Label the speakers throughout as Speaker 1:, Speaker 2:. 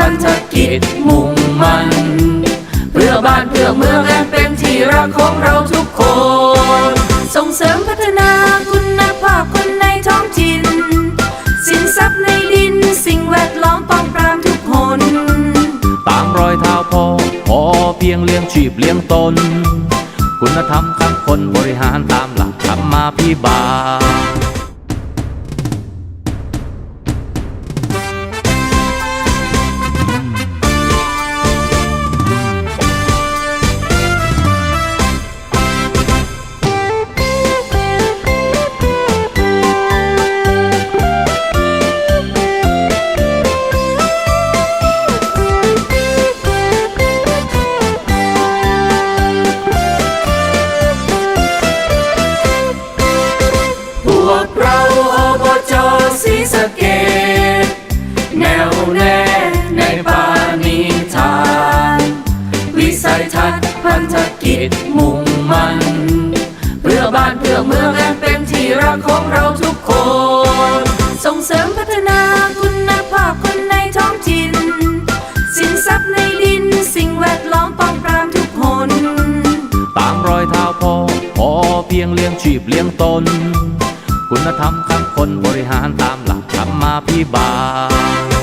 Speaker 1: พันธกิจมุ่งมันเพื่อบ้านเพื่อเมืองอันเป็นที่รักของเราทุกคน ส่งเสริมพัฒนาคุณภาพคนในท้องถิ่น สินทรัพย์ในดินสิ่งแวดล้อมป้องปรามทุกคน
Speaker 2: ตามรอยเท้าพ่อพอเพียงเลี้ยงชีพเลี้ยงตน คุณธรรมขั้นคนบริหารตามหลักธรรมาพิบาล
Speaker 1: งอันเป็นที่รักของเราทุกคน ส่งเสริมพัฒนาคุณภาพคนในท้องถิ่น สินทรัพย์ในดิน สิ่งแวดล้อมป้องปรามทุกคน
Speaker 2: ตามรอยเท้าพ่อพอเพียงเลี้ยงชีพเลี้ยงตน คุณธรรมขั้นคนบริหารตามหลักธรรมาพิบาล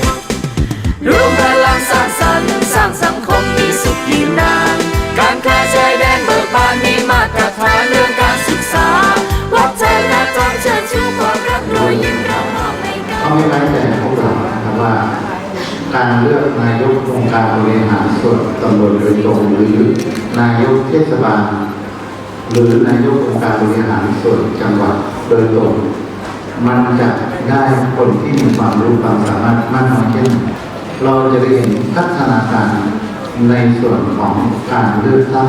Speaker 1: การบริหา
Speaker 3: รส่วนตำบลโดยตรงหรือนายกเทศบาล หรือนายกองค์การบริหารส่วนจังหวัดโดยตรง มันจะได้คนที่มีความรู้ความสามารถมากน้อยแค่ไหนเราจะได้เห็นพัฒนาการในส่วนของการเลือกตั้ง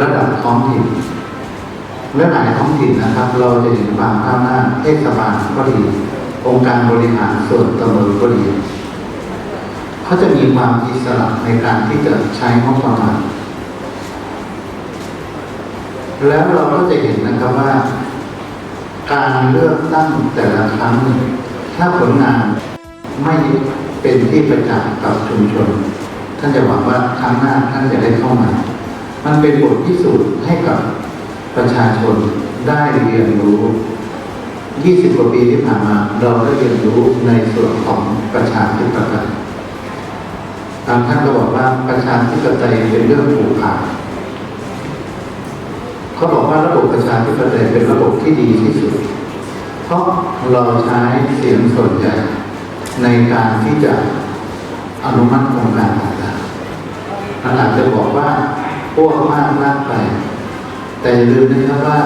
Speaker 3: ระดับท้องถิ่นและหลายท้องถิ่นนะครับ เราจะเห็นความก้าวหน้าเทศบาลก็ดีองค์การบริหารส่วนตำบลก็ดี เขาจะมีความอิสระในการที่จะใช้งบประมาณ แล้วเราก็จะเห็นนะครับว่า การเลือกตั้งแต่ละครั้ง ถ้าผลงานไม่เป็นที่ประจักษ์กับชุมชน ท่านจะหวังว่าครั้งหน้าท่านจะได้เข้ามา มันเป็นบทพิสูจน์ให้กับประชาชนได้เรียนรู้ 20 กว่าปีที่ผ่านมา เราได้เรียนรู้ในส่วนของประชาธิปไตย บางท่านก็บอกว่าประชาธิปไตยเป็นเรื่องผูกขาดเขาบอกว่าระบบประชาธิปไตยเป็นระบบที่ดีที่สุด เพราะเราใช้เสียงส่วนใหญ่ในการที่จะอนุมัติโครงการต่างๆมันอาจจะบอกว่าพวกมากมากไป แต่อย่าลืมนะครับว่า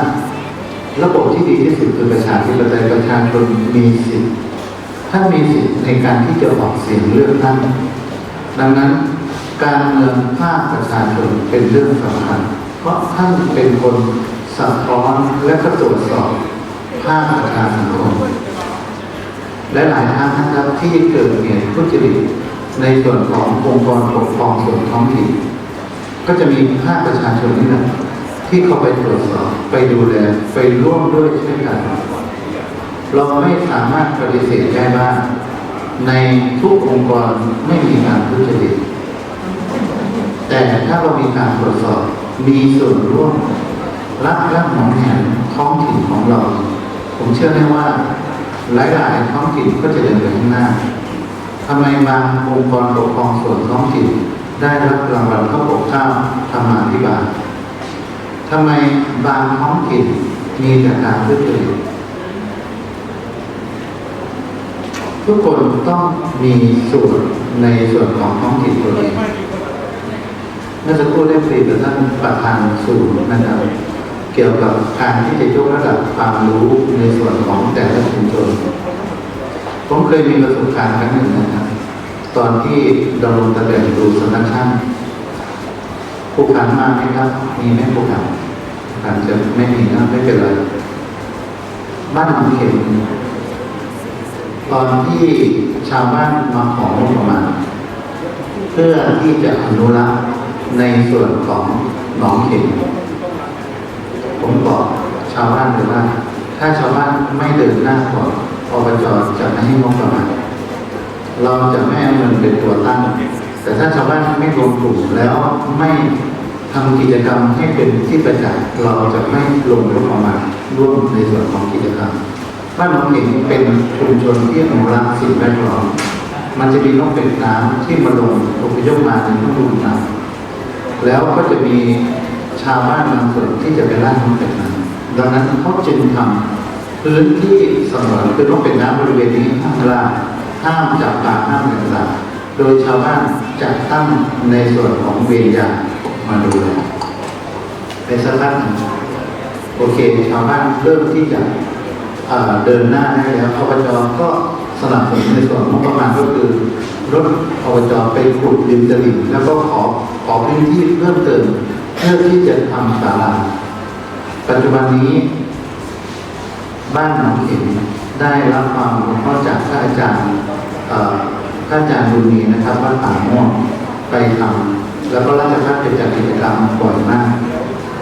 Speaker 3: ระบบที่ดีที่สุดคือประชาธิปไตยประชาชนมีสิทธิ์ท่านมีสิทธิ์ในการที่จะออกเสียงเลือกตั้ง ดังนั้นการเมืองภาคประชาชนเป็นเรื่องสำคัญ เพราะท่านเป็นคนสะท้อนและก็ตรวจสอบภาคประชาสังคมและหลายท่านนะครับที่เกิดเหตุทุจริตในส่วนขององค์กรปกครองส่วนท้องถิ่นก็จะมีภาคประชาชนนี่แหละที่เข้าไปตรวจสอบไปดูแลไปร่วมด้วยเช่นกัน เราไม่สามารถปฏิเสธได้ว่า ในทุกองค์กรไม่มีการทุจริตแต่ถ้าเรามีการตรวจสอบมีส่วนร่วมรักและหมองแหนท้องถิ่นของเรา ผมเชื่อแน่ว่าหลายๆท้องถิ่นก็จะเดินไปข้างหน้าทำไมบางองค์กรปกครองส่วนท้องถิ่นได้รับรางวัลข้าวปกข้าวธรรมาภิบาลทำไมบางท้องถิ่นมีแต่การทุจริต ทุกคนต้องมีส่วนในส่วนของท้องถิ่นตัวเองเมื่อสักครู่ได้คุยกับท่านประธานศูนย์นะครับเกี่ยวกับการที่จะยกระดับความรู้ในส่วนของแต่ละชุมชนผมเคยมีประสบการณ์ครั้งหนึ่งนะครับ ตอนที่ดำรงตำแหน่งดูสำนักช่างผู้ขันมากไหมครับ มีไหมผู้ขันผู้ขันจะไม่มีนะไม่เป็นไรบ้านหนองเข็ม ตอนที่ชาวบ้านมาของงบประมาณเพื่อที่จะอนุรักษ์ในส่วนของหนองเข็มบอกชาวบ้านเลยว่า ถ้าชาวบ้านไม่เดินหน้าก่อนอบจจะไม่ให้งบประมาณเราจะไม่เอาเงินเป็นตัวตั้ง แต่ถ้าชาวบ้านไม่รวมกลุ่มแล้วไม่ทำกิจกรรมให้เป็นที่ประจักษ์เราจะไม่ลงงบประมาณร่วมในส่วนของกิจกรรม บ้านหนองเห็นเป็นชุมชนที่อนุรักษ์สิ่งแวดล้อมมันจะมีนกเป็ดน้ำที่มาลงอพยพมาในฤดูหนาวแล้วก็จะมีชาวบ้านบางส่วนที่จะไปล่านกเป็ดน้ำดังนั้นเขาจึงทำพื้นที่สำหรับคือนกเป็ดน้ำบริเวณนี้ห้ามล่าห้ามจับปลาห้ามต่างๆโดยชาวบ้านจะตั้งในส่วนของเวรยามาดูแลในสักพักโอเค ชาวบ้านเริ่มที่จะ เดินหน้าได้แล้วอบจก็สนับสนุนในส่วนของบประมาณก็คือรถอบจไปขุดริมตลิ่งแล้วก็ขอขอพื้นที่เพิ่มเติมเพื่อที่จะทำศาลาปัจจุบันนี้ บ้านหนองเข็มได้รับความอนุเคราะห์จากพระอาจารย์เอ่อพระอาจารย์บุญมีนะครับวัดป่าม่วงไปทำแล้วก็ราชพัฒน์เป็นจัดกิจกรรมบ่อยมาก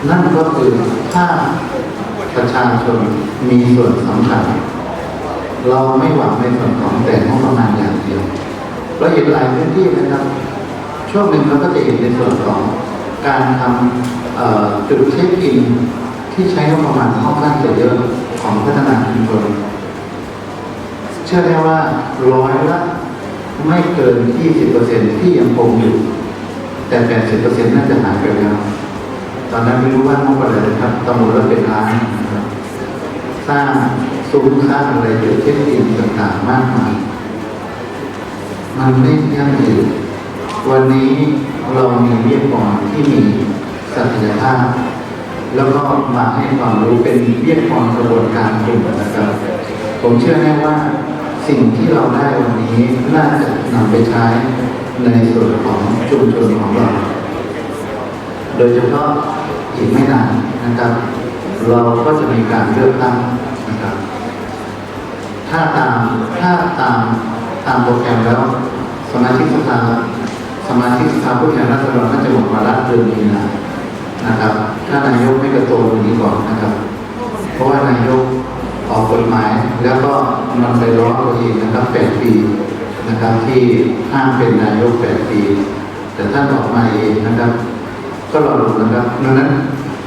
Speaker 3: นั่นก็คือถ้า ประชาชนมีส่วนสำคัญ เราไม่หวังในส่วนของแต่งบประมาณอย่างเดียว เราเห็นหลายพื้นที่นะครับ ช่วงหนึ่งเราก็จะเห็นในส่วนของการทำจุดเช็คอินที่ใช้งบประมาณค่อนข้างจะเยอะของพัฒนาชุมชนเชื่อได้ว่าร้อยละไม่เกิน 20%ที่ยังคงอยู่ แต่ 80%น่าจะหายไปแล้ว ตอนนั้นไม่รู้ว่างบอะไรนะครับตำรวจเป็นล้าน สร้างซุ้มสร้างอะไรเยอะเช่นดินต่างๆมากมายมันไม่ยั่งยืนวันนี้เรามีวิทยากรที่มีศักยภาพ แล้วก็มาให้ความรู้เป็นวิทยากรกระบวนการกลุ่มนะครับผมเชื่อแน่ว่าสิ่งที่เราได้วันนี้น่าจะนำไปใช้ในส่วนของชุมชนของเรา โดยเฉพาะอีกไม่นานนะครับ เราก็จะมีการเลือกตั้งนะครับ ถ้าตามถ้าตามตามโปรแกรมแล้วสมาชิกสภาสมาชิกสภาผู้แทนราษฎรน่าจะหมดวาระเดือนมีนานะครับ ถ้านายกไม่กระโตนตรงนี้ก่อนนะครับ เพราะว่านายกออกกฎหมายแล้วก็มันไปร้องตัวเองนะครับแปดปีนะครับที่ห้ามเป็นนายกแปดปี แต่ท่านออกมาเองนะครับ ก็รอดูนะครับดังนั้น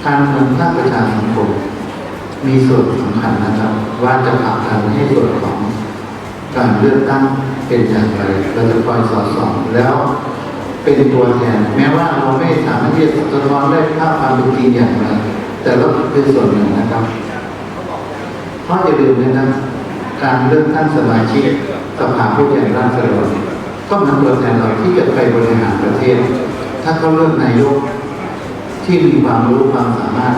Speaker 3: การเมืองภาคประชาสังคมมีส่วนสำคัญนะครับ ว่าจะผลักดันให้ส่วนของการเลือกตั้งเป็นอย่างไรเราจะคอยสอดส่องแล้วเป็นตัวแทนแม้ว่าเราไม่สามารถที่จะสะท้อนได้ภาพความเป็นจริงอย่างไรแต่เราเป็นส่วนหนึ่งนะครับเพราะอย่าลืมนะครับการเลือกตั้งสมาชิกสภาผู้แทนราษฎรก็เป็นตัวแทนเราที่จะไปบริหารประเทศ ถ้าเขาเลือกนายก ที่มีความรู้ความสามารถ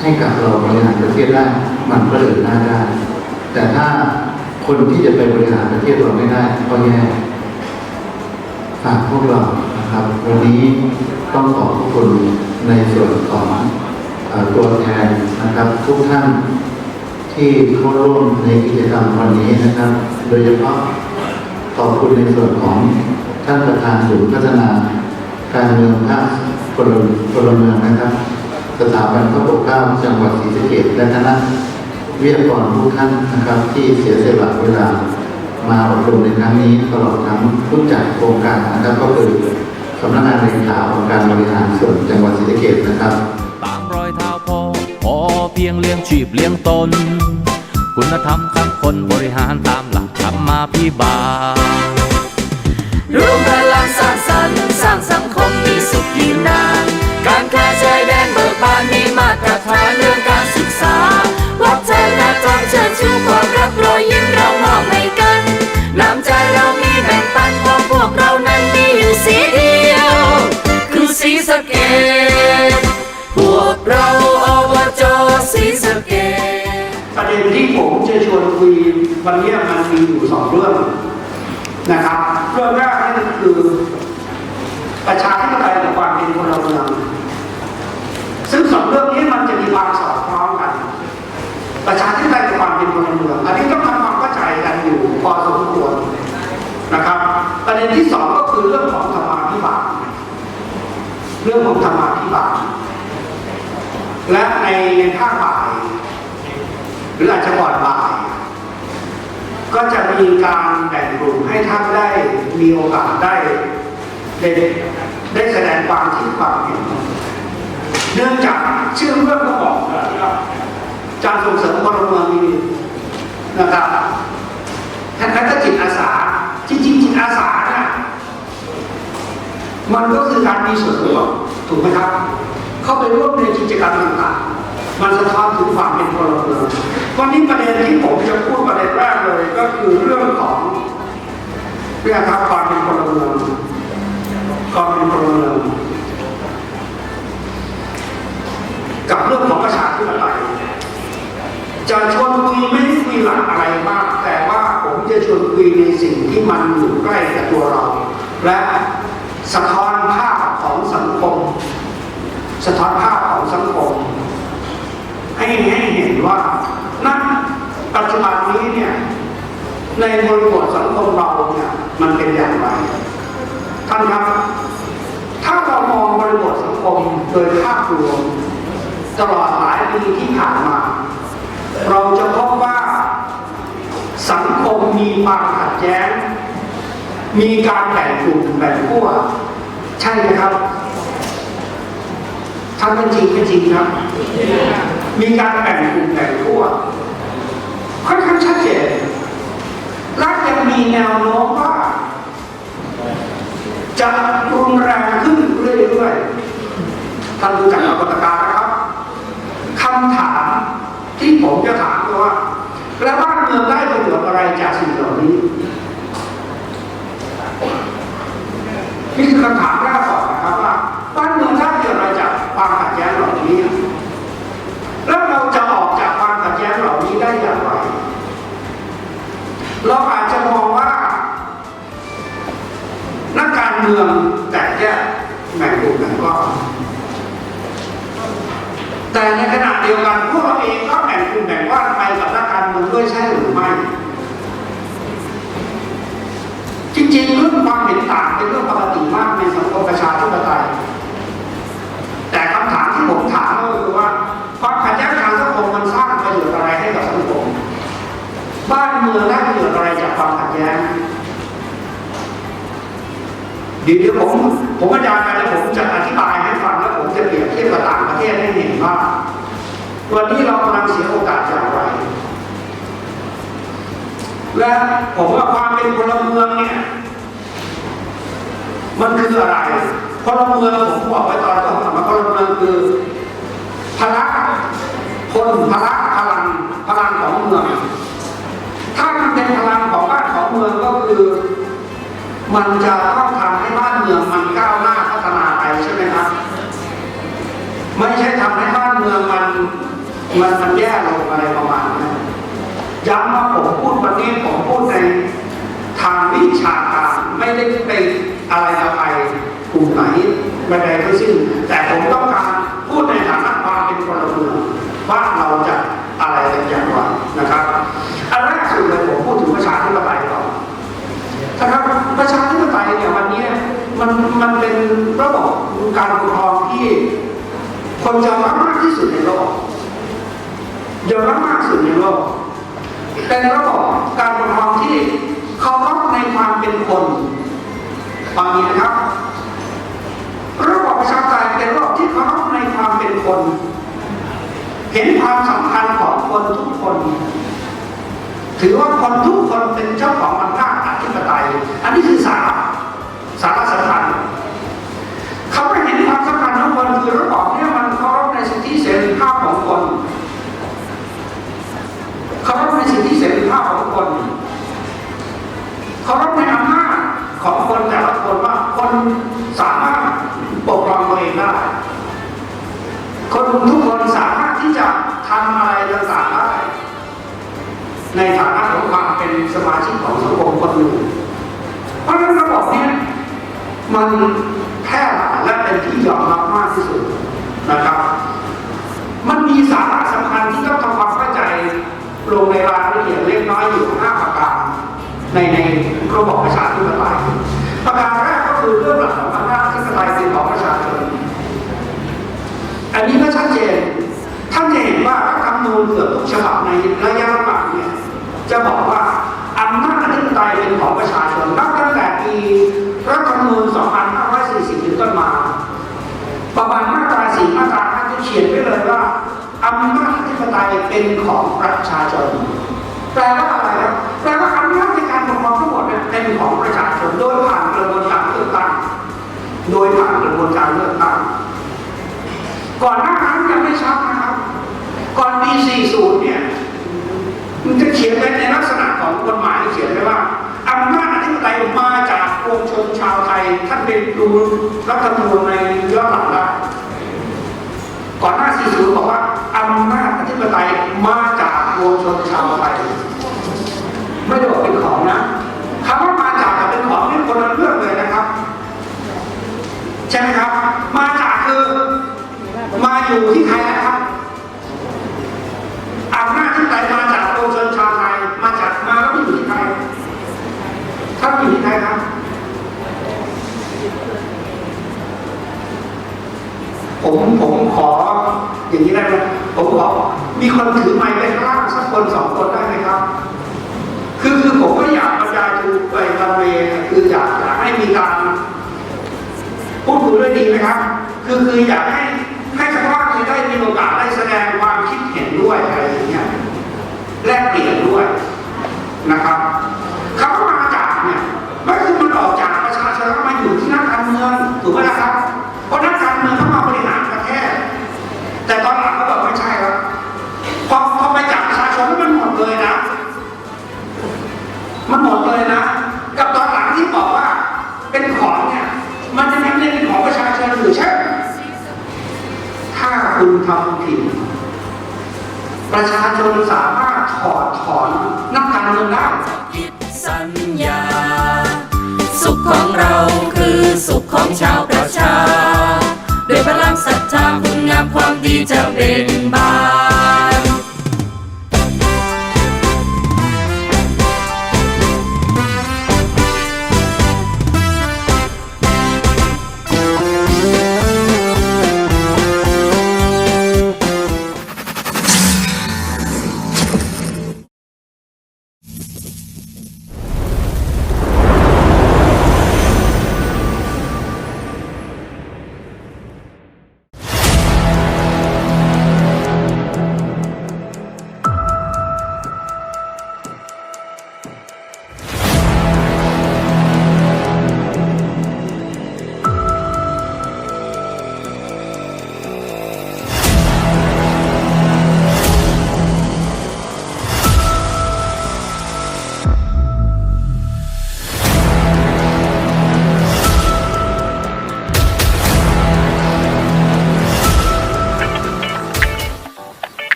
Speaker 3: ให้กับเราบริหารประเทศได้ มันก็เดินหน้าได้ แต่ถ้าคนที่จะไปบริหารประเทศเราไม่ได้ก็แย่ฝากพวกเรานะครับ วันนี้ต้องขอบคุณในส่วนของเอ่อตัวแทนนะครับ ทุกท่านที่เข้าร่วมในกิจกรรมวันนี้นะครับ โดยเฉพาะขอบคุณในส่วนของท่านประธานศูนย์พัฒนา การเมืองภาค พลพลเมืองนะครับ สถาบันพระปกเกล้าจังหวัดศรีสะเกษและคณะวิทยากรทุกท่านนะครับ ที่เสียสละเวลามาอบรมในครั้งนี้ตลอดทั้งผู้จัดโครงการนะครับ ก็คือสำนักงานเลขาองค์การบริหารส่วนจังหวัดศรีสะเกษนะครับ
Speaker 2: ตามรอยเท้าพ่อพอเพียงเลี้ยงชีพเลี้ยงตน คุณธรรมขั้นคนบริหารตามหลักธรรมาพิบาล
Speaker 1: รวมพลังสร้างสรรค์สร้างสังคม มีสุขยืนานการค้าชายแดนเบิกบานมีมาตรฐานเรื่องการศึกษา วัฒนธรรมเชิญชูความรักรอยยิ้มเรามอบให้กันน้ำใจเรามีแบ่งปันเพราะพวกเรานั้นมีอยู่สีเดียว คือสีสเกตพวกเราอบจสีสเกต
Speaker 4: ประเด็นที่ผมจะชวนคุยวันนี้มันมีอยู่สองเรื่องนะครับ เรื่องแรกนั่นก็คือ ประชาธิปไตยกับความเป็นพลเมืองซึ่งสองเรื่องนี้มันจะมีความสอดคล้องกัน ประชาธิปไตยกับความเป็นพลเมืองอันนี้ต้องทำความเข้าใจกันอยู่พอสมควรนะครับ ประเด็นที่สองก็คือเรื่องของธรรมาภิบาลเรื่องของธรรมาภิบาลและในในภาคบ่าย หรืออาจจะก่อนบ่าย ก็จะมีการแบ่งกลุ่มให้ท่านได้มีโอกาสได้ ได้ได้แสดงความคิดความเห็นเนื่องจากชื่อเรื่องก็บอกนะครับการส่งเสริมพลเมืองดีนะครับท่านก็จิตอาสาจริงจิตอาสานี่ยมันก็คือการมีส่วนร่วมถูกไหมครับ เข้าไปร่วมในกิจกรรมต่างๆ มันสะท้อนถึงความเป็นพลเมืองวันนี้ประเด็นที่ผมจะพูดประเด็นแรกเลย ก็คือเรื่องของเรื่องครับความเป็นพลเมือง ความเป็นพลเมืองกับเรื่องของประชาธิปไตยจะชวนคุยไม่คุยหลักอะไรมาก แต่ว่าผมจะชวนคุยในสิ่งที่มันอยู่ใกล้กับตัวเรา และสะท้อนภาพของสังคม สะท้อนภาพของสังคม ให้ให้เห็นว่าณปัจจุบันนี้เนี่ยในบริบทสังคมเราเนี่ยมันเป็นอย่างไรท่านครับ บริบทสังคมโดยภาพรวม ตลอดหลายปีที่ผ่านมา เราจะพบว่าสังคมมีความขัดแย้ง มีการแบ่งกลุ่มแบ่งขั้วใช่ไหมครับทำเป็นจริงเป็นจริงครับ มีการแบ่งกลุ่มแบ่งขั้วค่อนข้างชัดเจนและยังมีแนวโน้มว่าจะรุนแรง ท่านรู้จักปรากฏการณ์นะครับคำถามที่ผมจะถามคือว่า แล้วบ้านเมืองได้ประโยชน์อะไรจากสิ่งเหล่านี้นี่คือคำถามแรกก่อนนะครับว่าบ้านเมืองได้ประโยชน์อะไรจากความขัดแย้งเหล่านี้ แล้วเราจะออกจากความขัดแย้งเหล่านี้ได้อย่างไร เราอาจจะมองว่านักการเมืองแตกแยกแบ่งกลุ่มแบ่งก้อน แต่ในขณะเดียวกันพวกเราเองก็แบ่งกลุ่มแบ่งก้อนไปกับนักการเมืองด้วยใช่หรือไม่ จริงๆเรื่องความเห็นต่างเป็นเรื่องปกติมากในสังคมประชาธิปไตย แต่คำถามที่ผมถามก็คือว่าความขัดแย้งทางสังคมมันสร้างประโยชน์อะไรให้กับสังคม บ้านเมืองได้ประโยชน์อะไรจากความขัดแย้งเดี๋ยวเดียวผมผมบรรยายไปแล้วผมจะอธิบายให้ฟัง ผมจะเปรียบเทียบกับต่างประเทศให้เห็นว่าวันนี้เรากำลังเสียโอกาสอย่างไร และผมว่าความเป็นพลเมืองเนี่ย มันคืออะไรพลเมืองผมบอกไว้ตอนต้นว่าพลเมืองคือพละคนพละพลังพลังของเมือง ถ้ามันเป็นพลังของบ้านของเมืองก็คือ มันจะ ย้ำว่าผมพูดวันนี้ผมพูดในทางวิชาการไม่ได้ไปอะไรกับใครกลุ่มไหนไม่ใดทั้งสิ้น แต่ผมต้องการพูดในฐานะความเป็นพลเมืองว่าเราจะอะไรกันอย่างไรนะครับอันแรกสุดเลยผมพูดถึงประชาธิปไตยก่อนนะครับประชาธิปไตยเนี่ยวันนี้มันมันเป็นระบบการปกครองที่คนยอมรับมากที่สุดในโลกเยอมรับมากที่สุดในโลก เป็นระบบการปกครองที่เคารพในความเป็นคนฟังดีนะครับ ระบบประชาธิปไตยเป็นระบบที่เคารพในความเป็นคน เห็นความสำคัญของคนทุกคน ถือว่าคนทุกคนเป็นเจ้าของอำนาจอธิปไตย อันนี้คือสาระสาระสำคัญ ในฐานะของความเป็นสมาชิกของสังคมคนหนึ่งเพราะฉะนั้นระบบเนี้มันแพร่หลายและเป็นที่ยอมรับมากที่สุดนะครับ มันมีสาระสำคัญที่ต้องทำความเข้าใจลงในรายละเอียดเล็กน้อยอยู่ห้าประการในในระบบประชาธิปไตยประการแรกก็คือเรื่องหลักของอำนาจที่ปไตยเป็นของประชาชนอันนี้ก็ชัดเจนท่านจะเห็นว่ารัฐธรรมนูญเกือบทุกฉบับในระยะ จะบอกว่าอำนาจอธิปไตยเป็นของประชาชนนับตั้งแต่ปีรัฐธรรมนูญ 2540 ถึงต้นมา ประมาณมาตราสี่มาตราห้าจะเขียนไว้เลยว่าอำนาจอธิปไตยเป็นของประชาชน แปลว่าอะไรครับแปลว่าอำนาจในการปกครองทั้งหมดเป็นของประชาชนโดยผ่านกระบวนการเลือกตั้งโดยผ่านกระบวนการเลือกตั้งก่อนหน้านั้นยังไม่ชัดนะครับ ก่อนปี 40 เนี่ยมันจะ เขียนไว้ในลักษณะของกฎหมายเขียนไว้ว่าอำนาจอธิปไตยมาจากปวงชนชาวไทย ท่านเป็นดูรัฐธรรมนูญในย้อนหลังได้ก่อนหน้า40บอกว่าอำนาจอธิปไตยมาจากปวงชนชาวไทย ไม่ได้บอกเป็นของนะคำว่ามาจากกับเป็นของนี่คนละเรื่องเลยนะครับใช่ไหมครับ มาจากคือมาอยู่ที่ใคร ผมผมขอ อย่างนี้ได้ไหมผมขอมีคนถือไมค์ไปข้างล่างสักคนสองคนได้ไหมครับ คือคือผมก็อยากบรรยายทูไปทำเวคืออยากอยากให้มีการพูดคุยด้วยดีไหมครับ คือคืออยากให้ให้สักพักนได้มีโอกาส
Speaker 1: คือสุขของชาวประชา ด้วยพลังศรัทธาคุณงามความดีจะเบ่งบาน